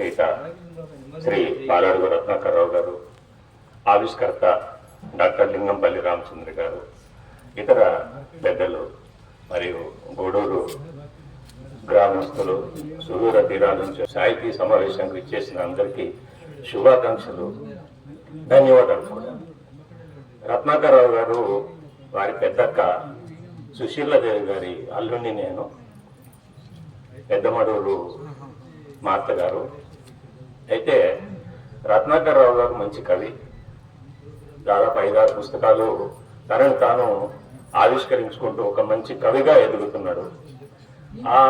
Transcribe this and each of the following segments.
రచయిత శ్రీ బాలాడుగు రత్నాకర్రావు గారు ఆవిష్కర్త డాక్టర్ లింగంపల్లి రామచంద్ర గారు ఇతర పెద్దలు మరియు గూడూరు గ్రామస్తులు సుదూర తీరాల నుంచి సాహితీ సమావేశానికి ఇచ్చేసిన అందరికీ శుభాకాంక్షలు. ధన్యవాదాలు. కూడా రత్నాకర్రావు గారు వారి పెద్దక్క సుశీలదేవి గారి అల్లుణ్ణి నేను పెద్దమడూరు మా అత్తగారు అయితే రత్నాకర్రావు గారు మంచి కవి. దాదాపు ఐదారు పుస్తకాలు తనను తాను ఆవిష్కరించుకుంటూ ఒక మంచి కవిగా ఎదుగుతున్నాడు. ఆ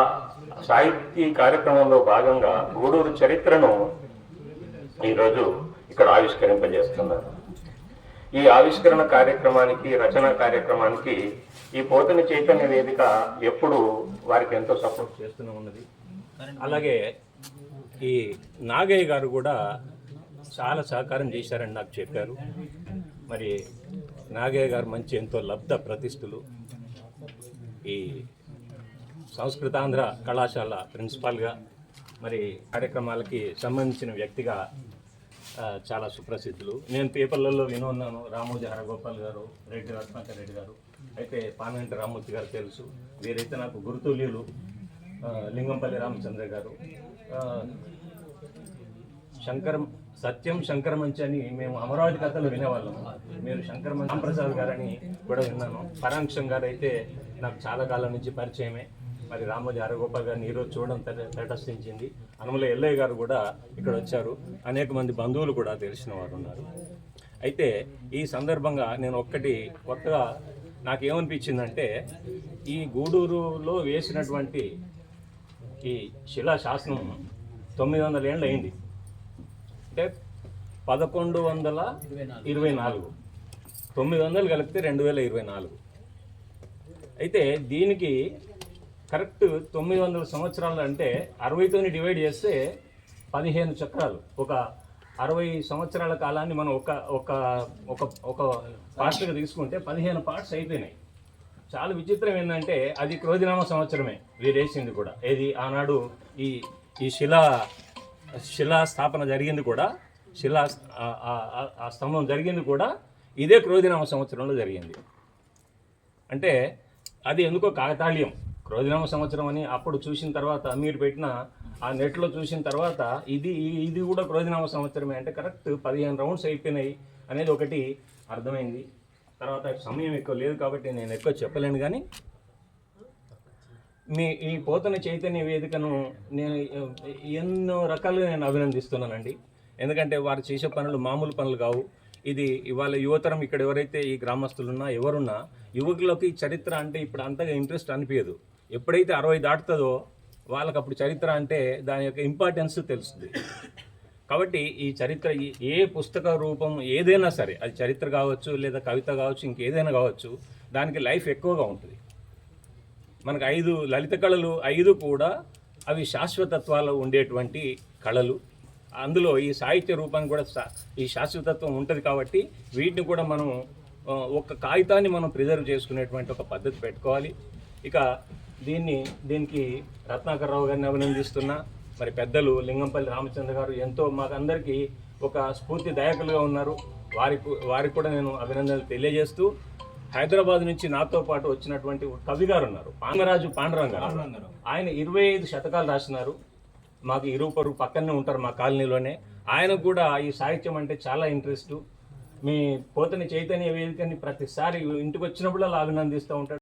సాహితీ కార్యక్రమంలో భాగంగా గూడూరు చరిత్రను ఈరోజు ఇక్కడ ఆవిష్కరింపజేస్తున్నారు. ఈ ఆవిష్కరణ కార్యక్రమానికి రచన కార్యక్రమానికి ఈ పోతని చైతన్య వేదిక ఎప్పుడు వారికి ఎంతో సపోర్ట్ చేస్తూనే ఉన్నది. అలాగే ఈ నాగయ్య గారు కూడా చాలా సహకారం చేశారని నాకు చెప్పారు. మరి నాగయ్య గారు మంచి ఎంతో లబ్ధ ప్రతిష్ఠులు. ఈ సంస్కృతాంధ్ర కళాశాల ప్రిన్సిపాల్గా మరి కార్యక్రమాలకి సంబంధించిన వ్యక్తిగా చాలా సుప్రసిద్ధులు. నేను పేపర్లలో వినున్నాను రామోజీ హరగోపాల్ గారు రెడ్డి రత్నాకర్ రెడ్డి గారు. అయితే పానంటి రామూర్తి గారు తెలుసు. వీరైతే నాకు గురుతుల్యులు. లింగంపల్లి రామచంద్ర గారు. శంకరం సత్యం శంకరమంచి అని మేము అమరావతి కథలు వినేవాళ్ళం. మీరు శంకరమం రామప్రసాద్ గారని కూడా విన్నాను. పరాంక్షం గారు అయితే నాకు చాలా కాలం నుంచి పరిచయమే. మరి రామోజీ హరగోపాల్ గారిని ఈరోజు చూడడం తట- తటస్థించింది. అనుమల ఎల్లయ్య గారు కూడా ఇక్కడ వచ్చారు. అనేక మంది బంధువులు కూడా తెలిసిన వారు ఉన్నారు. అయితే ఈ సందర్భంగా నేను ఒక్కటి కొత్తగా నాకేమనిపించిందంటే ఈ గూడూరులో వేసినటువంటి ఈ శిలా శాసనం తొమ్మిది వందల ఏళ్ళు అయింది. అంటే పదకొండు వందల ఇరవై నాలుగు. తొమ్మిది వందలు కలిపితే రెండు వేల ఇరవై నాలుగు. అయితే దీనికి కరెక్ట్ తొమ్మిది వందల సంవత్సరాలు అంటే అరవైతోని డివైడ్ చేస్తే పదిహేను చక్రాలు. ఒక అరవై సంవత్సరాల కాలాన్ని మనం ఒక ఒక ఒక ఒక పార్ట్గా తీసుకుంటే పదిహేను పార్ట్స్ అయిపోయినాయి. చాలా విచిత్రం ఏంటంటే అది క్రోధినామ సంవత్సరమే. వీరేసింది కూడా. ఏది? ఆనాడు ఈ ఈ శిలా శిలా స్థాపన జరిగింది కూడా. శిలా ఆ- స్తంభం జరిగింది కూడా. ఇదే క్రోధినామ సంవత్సరంలో జరిగింది. అంటే అది ఎందుకో కాకతాళీయం. క్రోధినామ సంవత్సరం అని అప్పుడు చూసిన తర్వాత మీరు పెట్టిన ఆ నెట్లో చూసిన తర్వాత ఇది ఇది కూడా క్రోధినామ సంవత్సరమే. అంటే కరెక్ట్ పదిహేను రౌండ్స్ అయిపోయినాయి అనేది ఒకటి అర్థమైంది. తర్వాత సమయం ఎక్కువ లేదు కాబట్టి నేను ఎక్కువ చెప్పలేను కానీ మీ ఈ పోతన చైతన్య వేదికను నేను ఎన్నో రకాలుగా నేను అభినందిస్తున్నానండి. ఎందుకంటే వారు చేసే పనులు మామూలు పనులు కావు. ఇది ఇవాళ యువతరం ఇక్కడ ఎవరైతే ఈ గ్రామస్తులున్నా ఎవరున్నా యువకులకి చరిత్ర అంటే ఇప్పుడు అంతగా ఇంట్రెస్ట్ అనిపించదు. ఎప్పుడైతే అరవై దాటుతుందో వాళ్ళకి అప్పుడు చరిత్ర అంటే దాని యొక్క ఇంపార్టెన్స్ తెలుస్తుంది. కాబట్టి ఈ చరిత్ర ఏ పుస్తక రూపం ఏదైనా సరే అది చరిత్ర కావచ్చు లేదా కవిత కావచ్చు ఇంకేదైనా కావచ్చు దానికి లైఫ్ ఎక్కువగా ఉంటుంది. మనకు ఐదు లలిత కళలు ఐదు కూడా అవి శాశ్వతత్వాలు ఉండేటువంటి కళలు. అందులో ఈ సాహిత్య రూపాన్ని కూడా ఈ శాశ్వతత్వం ఉంటుంది కాబట్టి వీటిని కూడా మనం ఒక కాగితాన్ని మనం ప్రిజర్వ్ చేసుకునేటువంటి ఒక పద్ధతి పెట్టుకోవాలి. ఇక దీన్ని దీనికి రత్నాకర్రావు గారిని అభినందిస్తున్నా. మరి పెద్దలు లింగంపల్లి రామచంద్ర గారు ఎంతో మాకందరికీ ఒక స్ఫూర్తి దాయకులుగా ఉన్నారు. వారికి వారికి కూడా నేను అభినందనలు తెలియజేస్తూ హైదరాబాద్ నుంచి నాతో పాటు వచ్చినటువంటి కవి గారు ఉన్నారు. పాంగరాజు పాండురంగ. ఆయన ఇరవై ఐదు శతకాలు రాసినారు. మాకు ఇరువు పరుగు పక్కనే ఉంటారు మా కాలనీలోనే. ఆయనకు కూడా ఈ సాహిత్యం అంటే చాలా ఇంట్రెస్ట్. మీ పోతని చైతన్య వేదికని ప్రతిసారి ఇంటికి వచ్చినప్పుడు అలా అభినందిస్తూ ఉంటాడు.